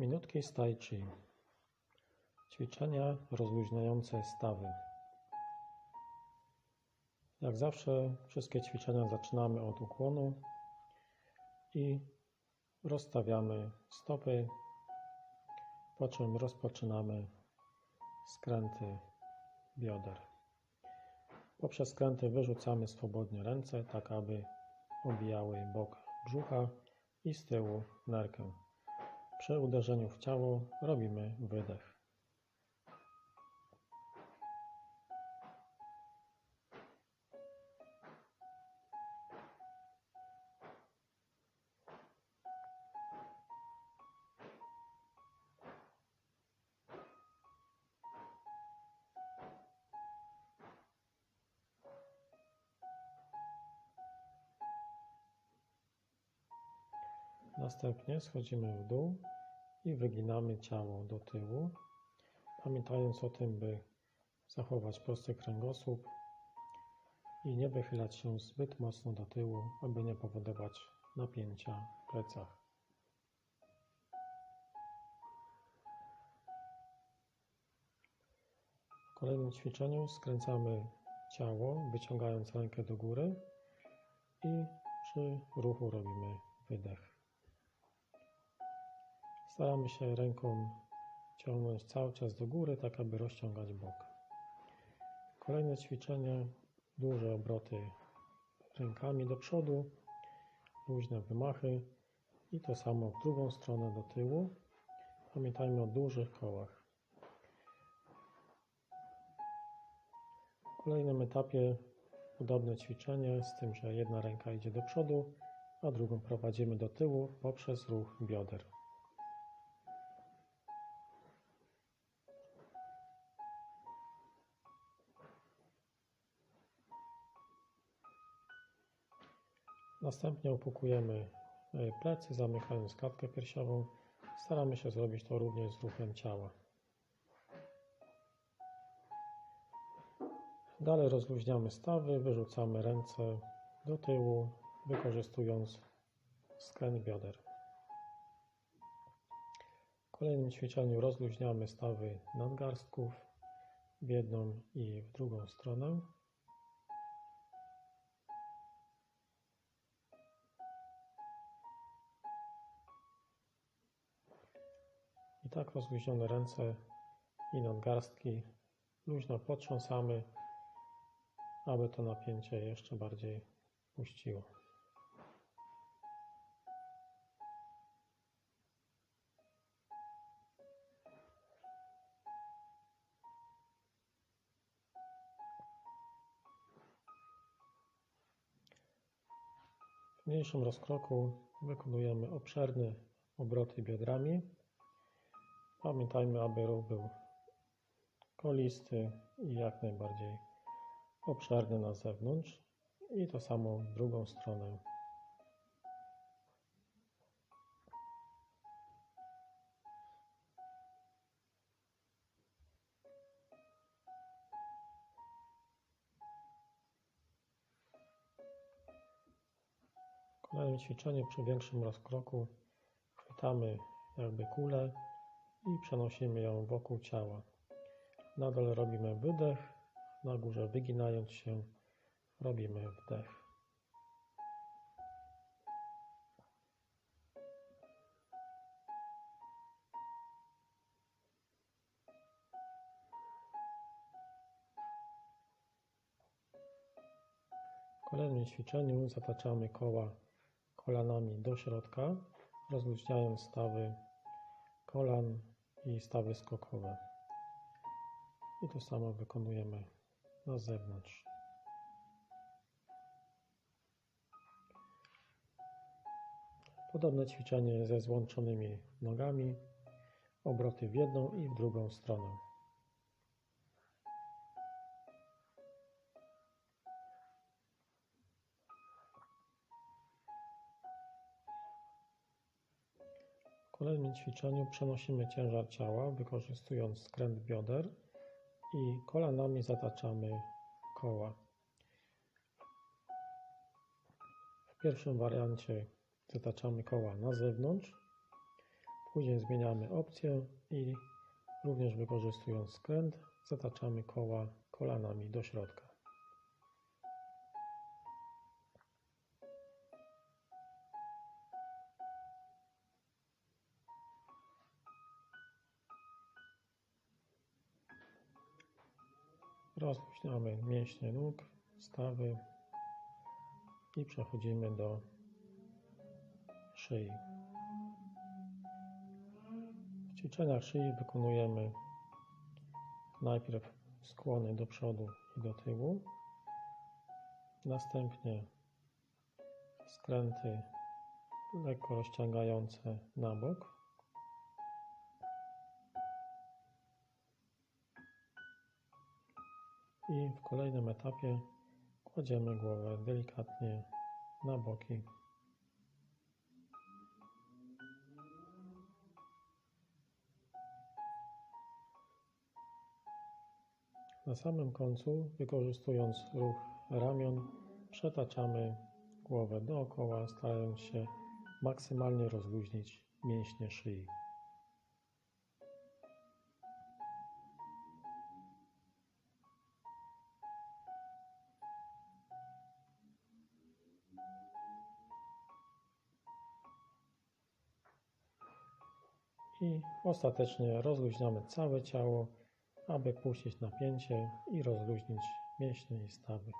Minutki z Tai Chi. Ćwiczenia rozluźniające stawy. Jak zawsze wszystkie ćwiczenia zaczynamy od ukłonu i rozstawiamy stopy, po czym rozpoczynamy skręty bioder. Poprzez skręty wyrzucamy swobodnie ręce, tak aby obijały bok brzucha i z tyłu nerkę. Przy uderzeniu w ciało robimy wydech. Następnie schodzimy w dół i wyginamy ciało do tyłu, pamiętając o tym, by zachować prosty kręgosłup i nie wychylać się zbyt mocno do tyłu, aby nie powodować napięcia w plecach. W kolejnym ćwiczeniu skręcamy ciało, wyciągając rękę do góry i przy ruchu robimy wydech. Staramy się ręką ciągnąć cały czas do góry, tak aby rozciągać bok. Kolejne ćwiczenie, duże obroty rękami do przodu, luźne wymachy i to samo w drugą stronę do tyłu. Pamiętajmy o dużych kołach. W kolejnym etapie podobne ćwiczenie, z tym, że jedna ręka idzie do przodu, a drugą prowadzimy do tyłu poprzez ruch bioder. Następnie upukujemy plecy, zamykając klatkę piersiową. Staramy się zrobić to również z ruchem ciała. Dalej rozluźniamy stawy, wyrzucamy ręce do tyłu, wykorzystując skręt bioder. W kolejnym ćwiczeniu rozluźniamy stawy nadgarstków w jedną i w drugą stronę. Tak rozluźnione ręce i nadgarstki luźno potrząsamy, aby to napięcie jeszcze bardziej puściło. W mniejszym rozkroku wykonujemy obszerne obroty biodrami. Pamiętajmy, aby ruch był kolisty i jak najbardziej obszerny na zewnątrz i to samo w drugą stronę. W kolejnym ćwiczeniu przy większym rozkroku chwytamy jakby kulę i przenosimy ją wokół ciała. Nadal robimy wydech, na górze wyginając się robimy wdech. W kolejnym ćwiczeniu zataczamy koła kolanami do środka, rozluźniając stawy kolan i stawy skokowe. I to samo wykonujemy na zewnątrz. Podobne ćwiczenie ze złączonymi nogami, obroty w jedną i w drugą stronę. W kolejnym ćwiczeniu przenosimy ciężar ciała, wykorzystując skręt bioder i kolanami zataczamy koła. W pierwszym wariancie zataczamy koła na zewnątrz, Później zmieniamy opcję i również wykorzystując skręt zataczamy koła kolanami do środka. Rozluźniamy mięśnie nóg, stawy i przechodzimy do szyi. W ćwiczeniach szyi wykonujemy najpierw skłony do przodu i do tyłu, następnie skręty lekko rozciągające na bok. I w kolejnym etapie kładziemy głowę delikatnie na boki. Na samym końcu, wykorzystując ruch ramion, przetaczamy głowę dookoła, starając się maksymalnie rozluźnić mięśnie szyi. I ostatecznie rozluźniamy całe ciało, aby puścić napięcie i rozluźnić mięśnie i stawy.